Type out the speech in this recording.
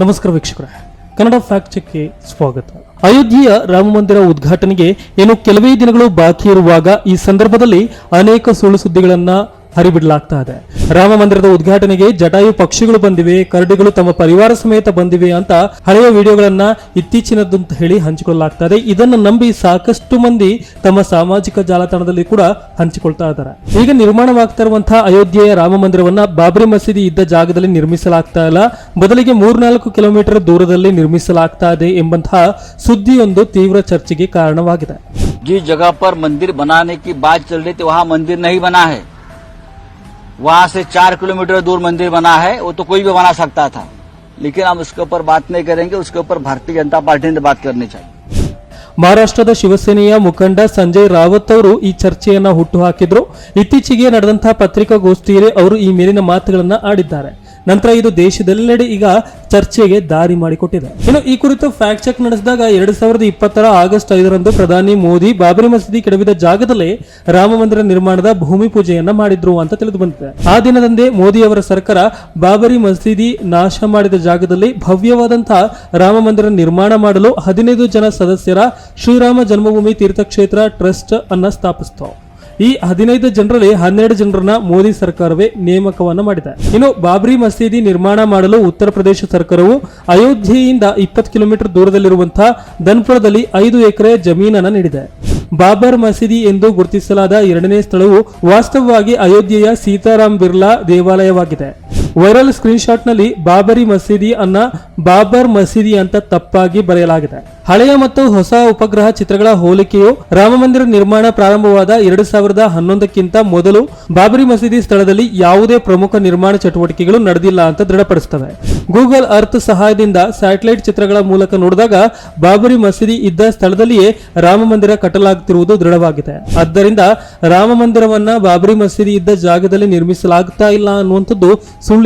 ನಮಸ್ಕಾರ ವೀಕ್ಷಕರೇ. ಕನ್ನಡ ಫ್ಯಾಕ್ಟ್ ಚೆಕ್ಗೆ ಸ್ವಾಗತ. ಅಯೋಧ್ಯೆಯ ರಾಮ ಮಂದಿರ ಉದ್ಘಾಟನೆಗೆ ಏನು ಕೆಲವೇ ದಿನಗಳು ಬಾಕಿ ಇರುವಾಗ ಈ ಸಂದರ್ಭದಲ್ಲಿ ಅನೇಕ ಸುಳ್ಳು ಸುದ್ದಿಗಳನ್ನ ಹರಿಬಿಡಲಾಗ್ತಾ ಇದೆ ರಾಮ ಮಂದಿರದ ಉದ್ಘಾಟನೆಗೆ ಜಟಾಯು ಪಕ್ಷಿಗಳು ಬಂದಿವೆ ಕರಡಿಗಳು ತಮ್ಮ ಪರಿವಾರ ಸಮೇತ ಬಂದಿವೆ ಅಂತ ಹಳೆಯ ವಿಡಿಯೋಗಳನ್ನ ಇತ್ತೀಚಿನದ್ದು ಅಂತ ಹೇಳಿ ಹಂಚಿಕೊಳ್ಳಲಾಗ್ತಾ ಇದೆ ಇದನ್ನು ನಂಬಿ ಸಾಕಷ್ಟು ಮಂದಿ ತಮ್ಮ ಸಾಮಾಜಿಕ ಜಾಲತಾಣದಲ್ಲಿ ಕೂಡ ಹಂಚಿಕೊಳ್ತಾ ಇದ್ದಾರೆ ಈಗ ನಿರ್ಮಾಣವಾಗ್ತಾ ಇರುವಂತಹ ಅಯೋಧ್ಯೆಯ ರಾಮ ಮಂದಿರವನ್ನ ಬಾಬ್ರಿ ಮಸೀದಿ ಇದ್ದ ಜಾಗದಲ್ಲಿ ನಿರ್ಮಿಸಲಾಗ್ತಾ ಇಲ್ಲ ಬದಲಿಗೆ ಮೂರ್ನಾಲ್ಕು ಕಿಲೋಮೀಟರ್ ದೂರದಲ್ಲಿ ನಿರ್ಮಿಸಲಾಗ್ತಾ ಇದೆ ಎಂಬಂತಹ ಸುದ್ದಿಯೊಂದು ತೀವ್ರ ಚರ್ಚೆಗೆ ಕಾರಣವಾಗಿದೆ जिस जगह पर मंदिर बनाने की बात चल रही थी वहाँ मंदिर नहीं बना है वहाँ से चार किलोमीटर दूर मंदिर बना है वो तो कोई भी बना सकता था लेकिन हम उसके ऊपर बात नहीं करेंगे उसके ऊपर भारतीय जनता पार्टी ने बात करनी चाहिए ಮಹಾರಾಷ್ಟ್ರದ ಶಿವಸೇನೆಯ ಮುಖಂಡ ಸಂಜಯ್ ರಾವತ್ ಅವರು ಈ ಚರ್ಚೆಯನ್ನ ಹುಟ್ಟುಹಾಕಿದ್ರು ಇತ್ತೀಚೆಗೆ ನಡೆದಂತಹ ಪತ್ರಿಕಾಗೋಷ್ಠಿಯಲ್ಲಿ ಅವರು ಈ ಮೇಲಿನ ಮಾತುಗಳನ್ನ ಆಡಿದ್ದಾರೆ ನಂತರ ಇದು ದೇಶದೆಲ್ಲೆಡೆ ಈಗ ಚರ್ಚೆಗೆ ದಾರಿ ಮಾಡಿಕೊಟ್ಟಿದೆ. ಇನ್ನು ಈ ಕುರಿತು ಫ್ಯಾಕ್ಟ್ ಚೆಕ್ ನಡೆಸಿದಾಗ ಎರಡ್ ಸಾವಿರದ ಇಪ್ಪತ್ತರ ಆಗಸ್ಟ್ ಐದರಂದು ಪ್ರಧಾನಿ ಮೋದಿ ಬಾಬರಿ ಮಸೀದಿ ಕೆಡವಿದ ಜಾಗದಲ್ಲೇ ರಾಮ ಮಂದಿರ ನಿರ್ಮಾಣದ ಭೂಮಿ ಪೂಜೆಯನ್ನ ಮಾಡಿದ್ರು ಅಂತ ತಿಳಿದು ಬಂದಿದೆ. ಆ ದಿನದಂದೇ ಮೋದಿ ಅವರ ಸರ್ಕಾರ ಬಾಬರಿ ಮಸೀದಿ ನಾಶ ಮಾಡಿದ ಜಾಗದಲ್ಲಿ ಭವ್ಯವಾದಂತಹ ರಾಮ ಮಂದಿರ ನಿರ್ಮಾಣ ಮಾಡಲು ಹದಿನೈದು ಜನ ಸದಸ್ಯರ ಶ್ರೀರಾಮ ಜನ್ಮಭೂಮಿ ತೀರ್ಥಕ್ಷೇತ್ರ ಟ್ರಸ್ಟ್ ಅನ್ನ ಸ್ಥಾಪಿಸಿತು. ಈ ಹದಿನೈದು ಜನರಲ್ಲಿ ಹನ್ನೆರಡು ಜನರನ್ನ ಮೋದಿ ಸರ್ಕಾರವೇ ನೇಮಕವನ್ನ ಮಾಡಿದೆ. ಇನ್ನು ಬಾಬ್ರಿ ಮಸೀದಿ ನಿರ್ಮಾಣ ಮಾಡಲು ಉತ್ತರ ಪ್ರದೇಶ ಸರ್ಕಾರವು ಅಯೋಧ್ಯೆಯಿಂದ ಇಪ್ಪತ್ತು ಕಿಲೋಮೀಟರ್ ದೂರದಲ್ಲಿರುವಂತಹ ದನ್ಪುರದಲ್ಲಿ ಐದು ಎಕರೆ ಜಮೀನನ್ನ ನೀಡಿದೆ. ಬಾಬರ್ ಮಸೀದಿ ಎಂದು ಗುರುತಿಸಲಾದ ಎರಡನೇ ಸ್ಥಳವು ವಾಸ್ತವವಾಗಿ ಅಯೋಧ್ಯೆಯ ಸೀತಾರಾಮ್ ಬಿರ್ಲಾ ದೇವಾಲಯವಾಗಿದೆ. ವೈರಲ್ ಸ್ಕ್ರೀನ್ನಲ್ಲಿ ಬಾಬರಿ ಮಸೀದಿ ಅನ್ನ ಬಾಬರ್ ಮಸೀದಿ ಅಂತ ತಪ್ಪಾಗಿ ಬರೆಯಲಾಗಿದೆ. ಹಳೆಯ ಮತ್ತು ಹೊಸ ಉಪಗ್ರಹ ಚಿತ್ರಗಳ ಹೋಲಿಕೆಯು ರಾಮ ಮಂದಿರ ನಿರ್ಮಾಣ ಪ್ರಾರಂಭವಾದ ಎರಡು ಸಾವಿರದ ಹನ್ನೊಂದಕ್ಕಿಂತ ಮೊದಲು ಬಾಬರಿ ಮಸೀದಿ ಸ್ಥಳದಲ್ಲಿ ಯಾವುದೇ ಪ್ರಮುಖ ನಿರ್ಮಾಣ ಚಟುವಟಿಕೆಗಳು ನಡೆದಿಲ್ಲ ಅಂತ ದೃಢಪಡಿಸುತ್ತವೆ ಗೂಗಲ್ ಅರ್ತ್ ಸಹಾಯದಿಂದ ಸ್ಯಾಟಲೈಟ್ ಚಿತ್ರಗಳ ಮೂಲಕ ನೋಡಿದಾಗ ಬಾಬರಿ ಮಸೀದಿ ಇದ್ದ ಸ್ಥಳದಲ್ಲಿಯೇ ರಾಮ ಮಂದಿರ ಕಟ್ಟಲಾಗುತ್ತಿರುವುದು ದೃಢವಾಗಿದೆ. ಆದ್ದರಿಂದ ರಾಮ ಮಂದಿರವನ್ನ ಬಾಬರಿ ಮಸೀದಿ ಇದ್ದ ಜಾಗದಲ್ಲಿ ನಿರ್ಮಿಸಲಾಗುತ್ತಾ ಇಲ್ಲ ಅನ್ನುವಂಥದ್ದು